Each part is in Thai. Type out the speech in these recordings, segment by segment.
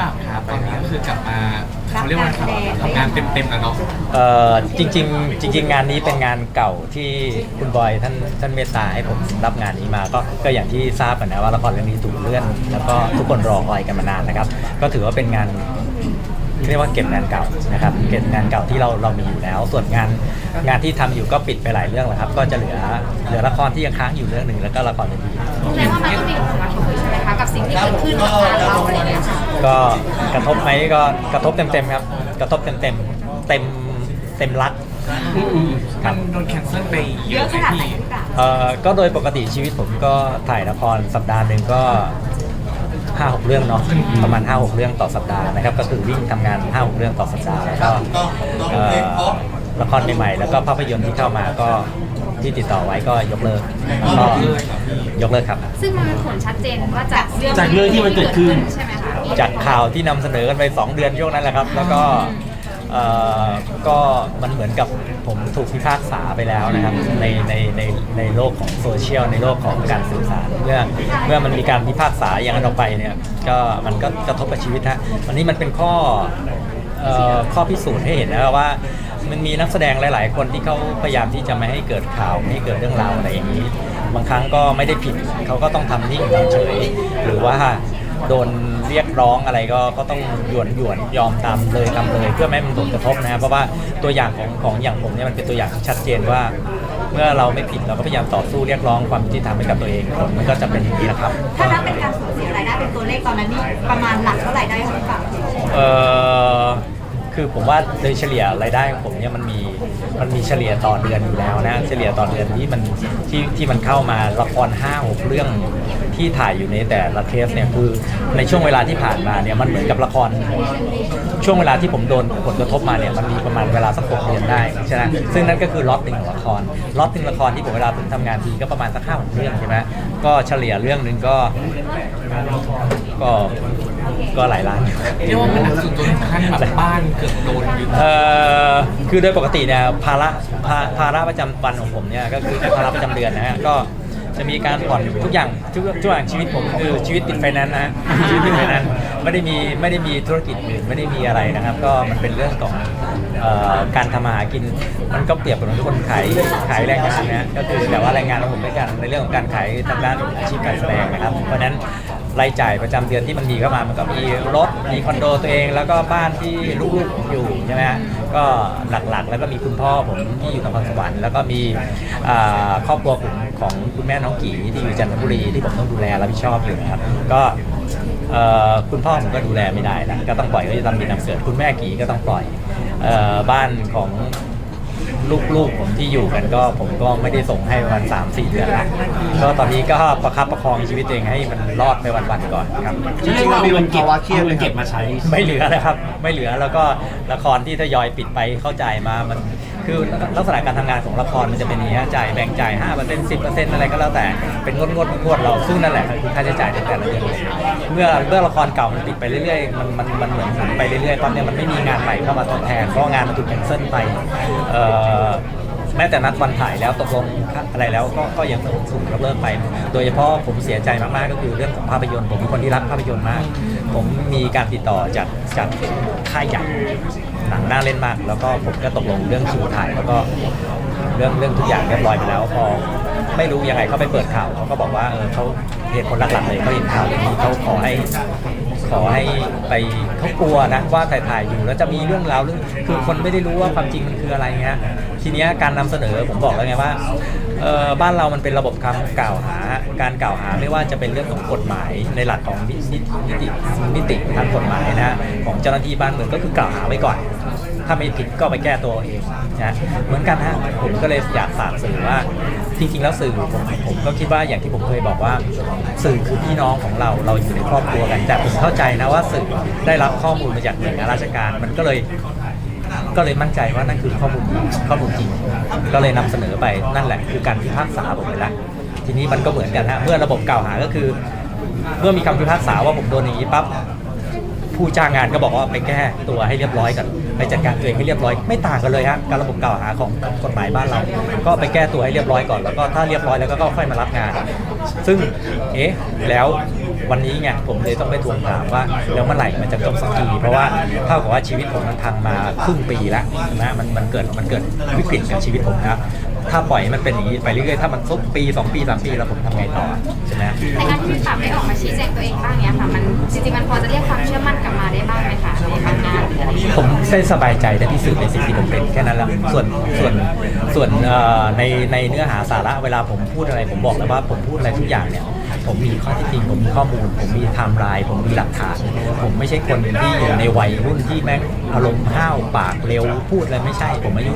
ปราบครับตอนนี้ก็คือกลับมาเขาเรียกว่าอะไรครับทำงานเต็มๆแล้วเนาะเอ่อจริงๆจริง ๆ งานนี้เป็นงานเก่าที่คุณบอยท่านท่านเมตตาให้ผมรับงานนี้มาก็ก็อย่างที่ทราบกันนะว่าละครเรื่องนี้ถูกเลื่อน แล้วก็ทุกคนรอคอยกันมานานนะครับ ก็ถือว่าเป็นงานเรียกว่าเก็บงานเก่านะครับเก็บงานเก่าที่เราเรามีอยู่แล้ว ส่วนงานงานที่ทำอยู่ก็ปิดไปหลายเรื่องแล้วครับ ก็จะเหลือเหลือละครที่ยังค้างอยู่เรื่องหนึ่งแล้วก็ละครเวทีแสดงว่ามันก็มีผลกระทบใช่ไหมคะ กับสิ่งที่เกิดขึ้นกับงานเราอะไรอย่างเงี้ยค่ะก็กระทบไหมก็กระทบเต็มๆครับ กระทบเต็มๆเต็มเต็มเต็มรัก มันโดนแคนเซิลไปเยอะไหมพี่เอ่อก็โดยปกติชีวิตผมก็ถ่ายละครสัปดาห์หนึ่งก็ห้าหกเรื่องเนาะประมาณ5้าหกเรื่องต่อสัปดาห์นะครับ ก็คือวิ่งทำงาน5้าหกเรื่องต่อสัปดาห์แล้วก็เอ่อละครใหม่ๆแล้วก็ภาพยนตร์ที่เข้ามาก็ ที่ติดต่อไว้ก็ยกเลิกแล้วก็ยกเลิกครับ ซึ่งมันเป็นผลชัดเจนว่าจากเรื่องจากเรื่องที่มันเกิดขึ้น ใช่ไหมคะจากข่าวที่นำเสนอกันไป 2 เดือนช่วงนั้นแหละครับ แล้วก็เอ่อก็มันเหมือนกับผมถูกพิพากษาไปแล้วนะครับ ในในในในโลกของโซเชียลในโลกของการสื่อสารเมื่อเมื่อมันมีการพิพากษาอย่างนั้นออกไปเนี่ยก็มันก็กระทบกับชีวิตฮะวันนี้มันเป็นข้อเอ่อข้อพิสูจน์ให้เห็นนะว่า มันมีนักแสดงหลาย ๆ คนที่เขาพยายามที่จะไม่ให้เกิดข่าวไม่ให้เกิดเรื่องราวอะไรอย่างนี้ บางครั้งก็ไม่ได้ผิดเขาก็ต้องทำนิ่งทำเฉย หรือว่าโดนเรียกร้องอะไรก็ก็ต้องหยวนหยวนยอมตามเลยตามเลยเพื่อไม่ให้มันผลกระทบนะครับเพราะว่าตัวอย่างของของอย่างผมเนี่ยมันเป็นตัวอย่างที่ชัดเจนว่า เมื่อเราไม่ผิดเราก็พยายามต่อสู้เรียกร้องความยุติธรรมให้กับตัวเองผลมันก็จะเป็นอย่างนี้นะครับ ถ้านับเป็นการสูญเสียรายได้เป็นตัวเลขตอนนั้นนี่ประมาณหลักเท่าไหร่ได้คะพี่ปราบเออ คือผมว่าโดยเฉลี่ยรายได้ของผมเนี่ยมันมีมันมีเฉลี่ยต่อเดือนอยู่แล้วนะเฉลี่ยต่อเดือนที่มันที่ที่มันเข้ามาละครห้าหกเรื่องที่ถ่ายอยู่ในแต่ละเคสเนี่ยคือในช่วงเวลาที่ผ่านมาเนี่ยมันเหมือนกับละคร ช่วงเวลาที่ผมโดนผลกระทบมาเนี่ยมันมีประมาณเวลาสักหกเดือนได้ใช่ไหมซึ่งนั่นก็คือล็อตหนึ่งของละครล็อตหนึ่งละครที่ผมเวลาผมทำงานทีก็ประมาณสักห้าหกเรื่องใช่ไหมก็เฉลี่ยเรื่องหนึ่งก็ก็ ก็หลายล้านอยู่ เรียกว่ามันหนักสุดจนถึงขั้นแบบบ้านเกือบโดนยึดเอ่อคือโดยปกติเนี่ยภาระภาภาระประจำวันของผมเนี่ยก็คือภาระประจำเดือนนะฮะก็จะมีการผ่อนทุกอย่างทุกทุกอย่างชีวิตผมคือชีวิตติดไฟแนนซ์นะฮะชีวิตติดไฟแนนซ์ไม่ได้มีไม่ได้มีธุรกิจอื่นไม่ได้มีอะไรนะครับ ก็มันเป็นเรื่องของเอ่อการทำมาหากินมันก็เปรียบเหมือนคนขายขายแรงงานนะฮะก็คือแต่ว่าแรงงานของผมด้วยกันในเรื่องของการขายทางด้านอาชีพการแสดงนะครับ เพราะฉะนั้น รายจ่ายประจำเดือนที่มันมีเข้ามามันก็มีรถมีคอนโดตัวเอง แล้วก็บ้านที่ลูกๆผมอยู่ใช่ไหมฮะก็หลักๆ แล้วก็มีคุณพ่อผมที่อยู่นครสวรรค์แล้วก็มีอ่าครอบครัวผมของคุณแม่น้องกีที่อยู่จันทบุรีที่ผมต้องดูแลรับผิดชอบอยู่นะครับก็เอ่อคุณพ่อผมก็ดูแลไม่ได้นะก็ต้องปล่อยเขาจะทำบินำเกิดคุณแม่กีก็ต้องปล่อยเอ่อบ้านของ ลูกๆ ผมที่อยู่กันก็ผมก็ไม่ได้ส่งให้ประมาณสามสี่เดือนละก็ตอนนี้ก็ประคับประคองชีวิตตัวเองให้มันรอดไปวันๆก่อนครับ จริงๆเรามีเงินเก็บเอาเงินเก็บมาใช้ ไม่เหลือนะครับ ไม่เหลือแล้วก็ละครที่ทยอยปิดไปเข้าใจายมามัน คือลักษณะการทำงานของละครมันจะเป็นอย่างนี้จ่ายแบ่งจ่าย5% 10%อร์เซ็นต์สิบเปอร์เซ็นต์อะไรก็แล้วแต่เป็นงดงวดงวดเราซึ่งนั่นแหละคือค่าใช้จ่ายในแต่ละเดือนเมื่อเมื่อละครเก่ามันปิดไปเรื่อยๆมันมันมันเหมือนหมุนไปเรื่อยๆตอนนี้มันไม่มีงานใหม่เข้ามาทดแทนเพราะงานมันถูกแคนเซิลไปเอ่อแม้แต่นัดวันถ่ายแล้วตกลงอะไรแล้วก็ก็ยังถูกยกเลิกไป โดยเฉพาะผมเสียใจมากๆก็คือเรื่องของภาพยนตร์ ผมเป็นคนที่รักภาพยนตร์มาก ผมมีการติดต่อจากจากค่ายใหญ่ หนังน่าเล่นมาก แล้วก็ผมก็ตกลงเรื่องคิวถ่ายแล้วก็เรื่องเรื่องทุกอย่างเรียบร้อยไปแล้วพอไม่รู้ยังไงเขาไปเปิดข่าวเขาก็บอกว่าเออเขาเหตุผลหลักๆเลยเขาเห็นข่าวอย่างนี้เขาขอให้ขอให้ไปเขากลัวนะว่าถ่ายถ่ายอยู่แล้วจะมีเรื่องราวเรื่องคือคนไม่ได้รู้ว่าความจริงมันคืออะไรเงี้ยทีเนี้ยการนำเสนอผมบอกแล้วไงว่า เอ่อบ้านเรามันเป็นระบบคำกล่าวหา การกล่าวหาไม่ว่าจะเป็นเรื่องของกฎหมายในหลักของนิตินิติทางกฎหมายนะฮะของเจ้าหน้าที่บ้านเมืองก็คือกล่าวหาไว้ก่อน ถ้าไม่ผิดก็ไปแก้ตัวเองนะเหมือนกันฮะผมก็เลยอยากฝากสื่อว่าจริงๆแล้วสื่อผมผมก็คิดว่าอย่างที่ผมเคยบอกว่า สื่อคือพี่น้องของเราเราอยู่ในครอบครัวกันแต่ผมเข้าใจนะว่าสื่อได้รับข้อมูลมาจากหน่วยงานราชการ มันก็เลย ก็เลยมั่นใจว่านั่นคือข้อมูลข้อมูลจริง ก็เลยนำเสนอไปนั่นแหละคือการพิพากษาผมไปล้วทีนี้มันก็เหมือนกันฮะเมื่อระบบกล่าวหาก็คือ เมื่อมีคำพิพากษาว่าผมโดนอย่างนี้ปั๊บผู้จ้างงานก็บอกว่าไปแก้ตัวให้เรียบร้อยก่อนไปจัดการตัวเองให้เรียบร้อยไม่ต่างกันเลยฮะการระบบกล่าวหาของกฎหมายบ้านเรา ก็ไปแก้ตัวให้เรียบร้อยก่อนแล้วก็ถ้าเรียบร้อยแล้วก็ค่อยมารับงาน ซึ่งเอ๊ะแล้ว วันนี้ไงผมเลยต้องไปทวงถามว่าแล้วเมื่อไหร่มันจะจบสักทีเพราะว่าเท่ากับว่าชีวิตผมมันพังมาครึ่งปีแล้วนะมันมันเกิดมันเกิดวิกฤตกับชีวิตผมนะถ้าปล่อยให้มันเป็นอย่างนี้ไปเรื่อยๆถ้ามันซุกปีสองปีสามปีแล้วผมทำไงต่อใช่ไหมในการที่พี่ปรับได้ออกมาชี้แจงตัวเองบ้างเนี้ยค่ะมันจริงๆมันพอจะเรียกความเชื่อมั่นกลับมาได้บ้างไหมคะในบางงานหรืออะไรอย่างเงี้ยผมได้สบายใจได้พิสูจน์ในสิ่งที่ผมเป็นแค่นั้นแหละส่วนส่วนส่วนเอ่อในในเนื้อหาสาระเวลาผมพูดอะไรผมบอกแล้วว่าผมพูดอะไรทุกอย่างเนี่ยผมมีข้อเท็จจริงผมมีข้อมูล ผมมีไทม์ไลน์ผมมีหลักฐาน ผมไม่ใช่คนที่อยู่ในวัยรุ่นที่แม่งอารมณ์ห้าวปากเร็วพูดอะไรไม่ใช่ ผมอายุ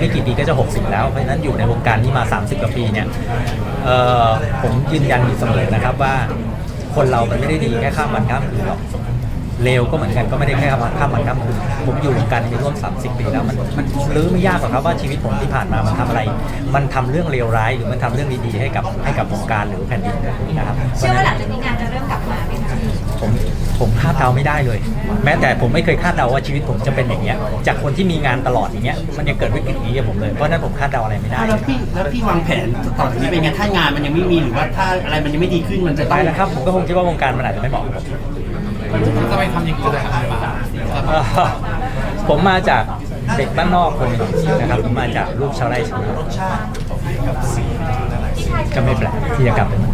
ไม่กี่ปีก็จะ 60 แล้วเพราะฉะนั้นอยู่ในวงการนี้มา 30 กว่าปีเนี่ยเอ่อผมยืนยันอยู่เสมอนะครับว่า คนเรามันไม่ได้ดีแค่ข้ามวันข้ามคืนหรอกเลวก็เหมือนกันก็ไม่ได้แค่ข้ามวันข้ามวันข้ามคืนผมอยู่วงการนี้ร่วม 30 ปีแล้วมันมันรื้อไม่ยากหรอกครับว่าชีวิตผมที่ผ่านมามันทำอะไร มันทำเรื่องเลวร้ายหรือมันทำเรื่องดีๆให้กับให้กับวงการหรือแผ่นดินนะครับเชื่อว่าหลังจากนี้งานจะเริ่มกลับมาไหมคะ ผมผมคาดเดาไม่ได้เลย แม้แต่ผมไม่เคยคาดเดาว่าชีวิตผมจะเป็นอย่างเงี้ย จากคนที่มีงานตลอดอย่างเงี้ยมันยังเกิดวิกฤตอย่างนี้กับผมเลยเพราะฉะนั้นผมคาดเดาอะไรไม่ได้แล้วพี่แล้วพี่วางแผนต่อจากนี้เป็นไงถ้างานมันยังไม่มีหรือว่าถ้าอะไรมันยังไม่ดีขึ้นมันจะไปต้องแล้วครับผมก็คงคิดว่าวงการมันอาจจะไม่เหมาะกับผมจะไปทำอย่างอื่นนะครับเอ่อผมมาจากเด็กบ้านนอกคนหนึ่งนะครับผมมาจากลูกชาวไร่ชาวนาก็ไม่แปลกที่จะกลับไปเหมือนเดิม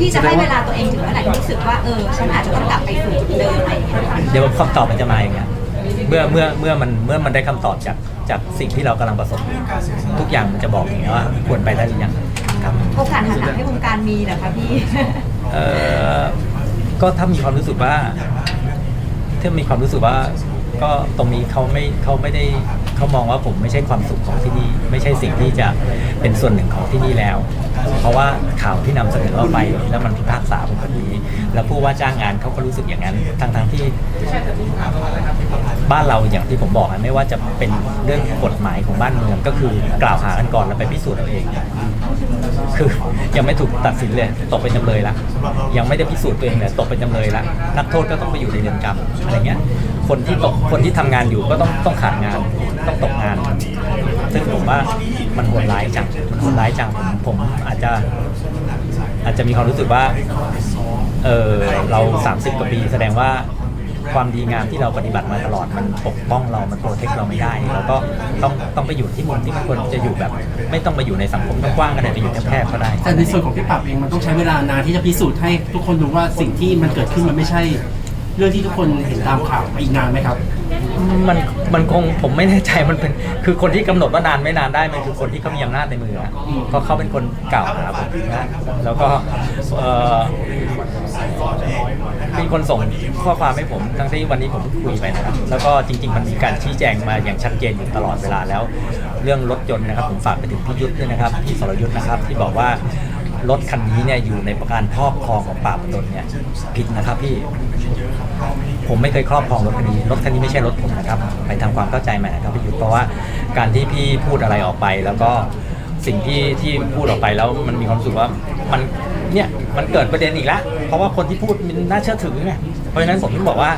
พี่จะให้เวลาตัวเองถึงเมื่อไหร่ที่รู้สึกว่าเออฉันอาจจะต้องกลับไปสู่จุดเดิมอะไรอย่างเงี้ยค่ะเดี๋ยวคำตอบมันจะมาอย่างเงี้ยเมื่อเมื่อเมื่อมันเมื่อมันได้คำตอบจากจากสิ่งที่เรากำลังประสบอยู่ทุกอย่างมันจะบอกอย่างเงี้ยว่าควรไปได้หรือยังครับ โอกาสหันหลังให้วงการมีเหรอคะพี่ เอ่อก็ถ้ามีความรู้สึกว่า ถ้ามีความรู้สึกว่า ก็ตรงนี้เขาไม่เขาไม่ได้ เขามองว่าผมไม่ใช่ความสุขของที่นี่ไม่ใช่สิ่งที่จะเป็นส่วนหนึ่งของที่นี่แล้ว เพราะว่าข่าวที่นำเสนอออกไปแล้วมันพิพากษาผมแบบนี้ แล้วผู้ว่าจ้างงานเขาก็รู้สึกอย่างนั้นทั้งทั้งๆที่บ้านเราอย่างที่ผมบอกนะไม่ว่าจะเป็นเรื่องกฎหมายของบ้านเมืองก็คือกล่าวหากันก่อนแล้วไปพิสูจน์เอาเอง คือยังไม่ถูกตัดสินเลยตกเป็นจำเลยละยังไม่ได้พิสูจน์ตัวเองเลยตกเป็นจำเลยละนักโทษก็ต้องไปอยู่ในเรือนจำอะไรเงี้ย คนที่ตกคนที่ทำงานอยู่ก็ต้องต้องขาดงานต้องตกงาน ซึ่งผมว่ามันโหดร้ายจังมันโหดร้ายจังผมผมอาจจะอาจจะมีความรู้สึกว่าเออเรา 30 กว่าปีแสดงว่าความดีงามที่เราปฏิบัติมาตลอดมันปกป้องเรา มันโปรเทคเราไม่ได้เราก็ต้องต้องไปอยู่ที่มุมที่มันควรจะอยู่แบบ ไม่ต้องไปอยู่ในสังคมกว้างก็ได้ไปอยู่แคบๆก็ได้ แต่ในส่วนของพี่ปรับเองมันต้องใช้เวลานานที่จะพิสูจน์ให้ทุกคนรู้ว่าสิ่งที่มันเกิดขึ้นมันไม่ใช่ เรื่องที่ทุกคนเห็นตามข่าวอีกนานไหมครับ มันมันคงผมไม่แน่ใจมันเป็นคือคนที่กำหนดว่านานไม่นานได้มันคือคนที่เขามีอำนาจในมืออะเพราะเขาเป็นคนกล่าวหาผมนะแล้วก็เอ่อเป็นคนส่งข้อความให้ผมทั้งที่วันนี้ผมคุยไปนะครับ แล้วก็จริง ๆ มันมีการชี้แจงมาอย่างชัดเจนอยู่ตลอดเวลาแล้ว เรื่องรถยนต์นะครับผมฝากไปถึงพี่ยุทธด้วยนะครับพี่สรยุทธนะครับที่บอกว่า รถคันนี้เนี่ยอยู่ในประการครอบครองของป่าบดลเนี่ยผิดนะครับพี่ ผมไม่เคยครอบครองรถคันนี้รถคันนี้ไม่ใช่รถผมนะครับ ไปทำความเข้าใจใหม่นะครับพี่ยุทธเพราะว่าการที่พี่พูดอะไรออกไป แล้วก็สิ่งที่ที่พูดออกไปแล้วมันมีความรู้สึกว่ามันเนี่ยมันเกิดประเด็นอีกแล้วเพราะว่าคนที่พูดมันน่าเชื่อถือไงเพราะฉะนั้นผมถึงบอกว่า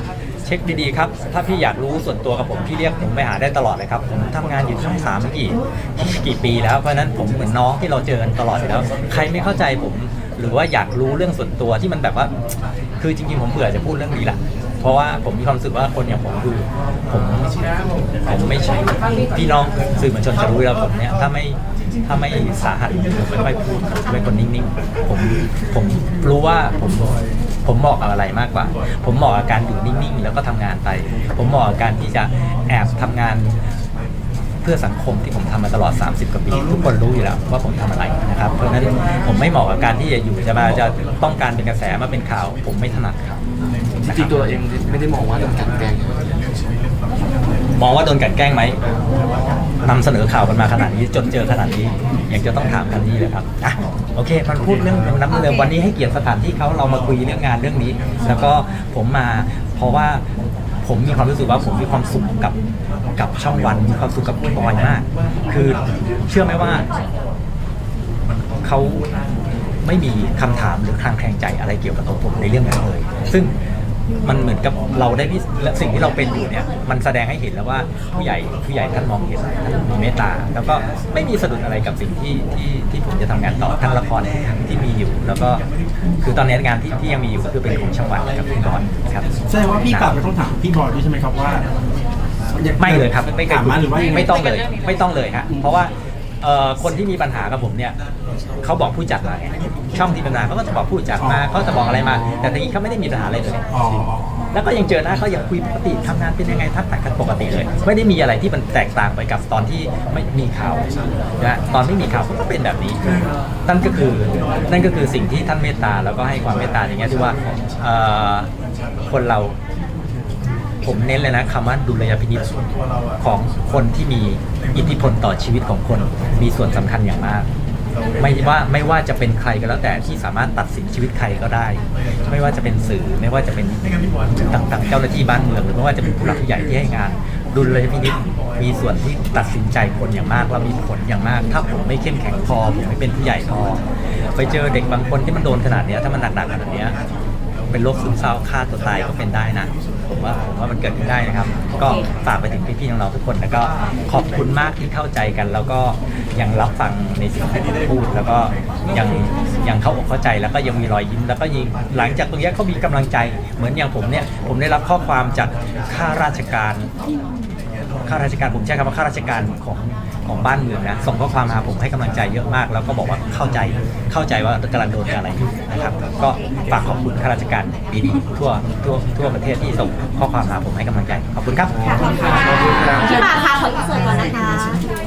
ช็คดีๆครับ ถ้าพี่อยากรู้ส่วนตัวกับผมพี่เรียกผมไปหาได้ตลอดเลยครับ ผมทำงานอยู่ช่องสามกี่กี่ปีแล้ว เพราะฉะนั้นผมเหมือนน้องที่เราเจอกันตลอดอยู่แล้ว ใครไม่เข้าใจผม หรือว่าอยากรู้เรื่องส่วนตัวที่มันแบบว่า คือจริงๆผมเบื่อจะพูดเรื่องนี้แหละ เพราะว่าผมมีความรู้สึกว่าคนอย่างผมคือผมผมไม่ใช่พี่น้องสื่อมวลชนจะรู้แล้วผมเนี่ยถ้าไม่ถ้าไม่สาหัสผมไม่ค่อยพูดผมเป็นคนนิ่งๆผมผมรู้ว่าผม ผมเหมาะกับอะไรมากกว่า ผมเหมาะกับการอยู่นิ่งๆ แล้วก็ทำงานไป ผมเหมาะกับการที่จะแอบทำงานเพื่อสังคมที่ผมทำมาตลอด 30กว่าปีทุกคนรู้อยู่แล้วว่าผมทำอะไรนะครับ เพราะฉะนั้นผมไม่เหมาะกับการที่จะอยู่จะมาจะต้องการเป็นกระแสมาเป็นข่าว ผมไม่ถนัดครับจริงๆตัวเราเองไม่ได้มองว่าโดนกลันแกล้งมองว่าโดนกลันแกล้งไหมนำเสนอข่าวกันมาขนาดนี้จนเจอขนาดนี้ยังจะต้องถามกันนี่เลยครับอะ โอเค มันพูดเรื่องน้ำเรื่องวันนี้ให้เกียรติสถานที่เขาเรามาคุยเรื่องงานเรื่องนี้ แล้วก็ผมมาเพราะว่าผมมีความรู้สึกว่าผมมีความสุขกับกับช่องวันมีความสุขกับพี่บอยมาก คือเชื่อไหมว่าเขาไม่มีคำถามหรือคลางแคลงใจอะไรเกี่ยวกับตัวผมในเรื่องนั้นเลย ซึ่ง มันเหมือนกับเราได้พิสและสิ่งที่เราเป็นอยู่เนี่ยมันแสดงให้เห็นแล้วว่าผู้ใหญ่ผู้ใหญ่ท่านมองเห็นท่านมีเมตตา แล้วก็ไม่มีสะดุดอะไรกับสิ่งที่ที่ที่ผมจะทำงานต่อทั้งละครที่มีอยู่ แล้วก็คือตอนนี้งานที่ที่ยังมีอยู่ก็คือเป็นของช่างวันกับพี่บอลครับ แสดงว่าพี่กลับไปต้องถามพี่บอยด้วยใช่ไหมครับว่าไม่เลยครับไม่เคยถามมาหรือว่ายังง ไม่ต้องเลย ไม่ต้องเลยฮะเพราะว่า เอ่อคนที่มีปัญหากับผมเนี่ยเขาบอกผู้จัดมาไงช่องที่เป็นปัญหาเขาก็จะบอกผู้จัดมาเขาจะบอกอะไรมา แต่ทีนี้เขาไม่ได้มีปัญหาอะไรเลยอ๋อแล้วก็ยังเจอหน้าเขายังคุยปกติทำงานเป็นยังไงทักทายกันปกติเลย ไม่ได้มีอะไรที่มันแตกต่างไปกับตอนที่ไม่มีข่าวนะตอนไม่มีข่าวก็เป็นแบบนี้ นั่นก็คือนั่นก็คือสิ่งที่ท่านเมตตาแล้วก็ให้ความเมตตาอย่างเงี้ยที่ว่าเอ่อคนเรา ผมเน้นเลยนะคำว่าดุลยพินิจของคนที่มีอิทธิพลต่อชีวิตของคนมีส่วนสำคัญอย่างมาก ไม่ว่าไม่ว่าจะเป็นใครก็แล้วแต่ที่สามารถตัดสินชีวิตใครก็ได้ ไม่ว่าจะเป็นสื่อไม่ว่าจะเป็นต่างๆ เจ้าหน้าที่บ้านเมืองหรือไม่ว่าจะเป็นผู้หลักผู้ใหญ่ที่ให้งาน ดุลยพินิจมีส่วนที่ตัดสินใจคนอย่างมากและมีผลอย่างมาก ถ้าผมไม่เข้มแข็งพอผมไม่เป็นผู้ใหญ่พอไปเจอเด็กบางคนที่มันโดนขนาดนี้ถ้ามันหนักๆขนาดนี้ เป็นโรคซึมเศร้าฆ่าตัวตายก็เป็นได้นะ ผมว่าผมว่ามันเกิดขึ้นได้นะครับ ก็ฝากไปถึงพี่ๆน้องๆทุกคนแล้วก็ขอบคุณมากที่เข้าใจกัน แล้วก็ยังรับฟังในสิ่งที่ผมพูด แล้วก็ยังยังเข้าอกเข้าใจแล้วก็ยังมีรอยยิ้มแล้วก็ยิงหลังจากตรงเนี้ยเขามีกำลังใจเหมือนอย่างผมเนี่ยผมได้รับข้อความจากข้าราชการข้าราชการผมใช้คำว่าข้าราชการของ ของบ้านเมืองนะส่งข้อความมาผมให้กำลังใจเยอะมาก แล้วก็บอกว่าเข้าใจเข้าใจว่ากำลังโดนอะไรอยู่นะครับก็ฝากขอบคุณข้าราชการดีๆทั่วทั่วทั่วประเทศที่ส่งข้อความมาผมให้กำลังใจขอบคุณครับค่ะขอบคุณค่ะพี่หมากค่ะขออินเสิร์ตก่อนนะคะ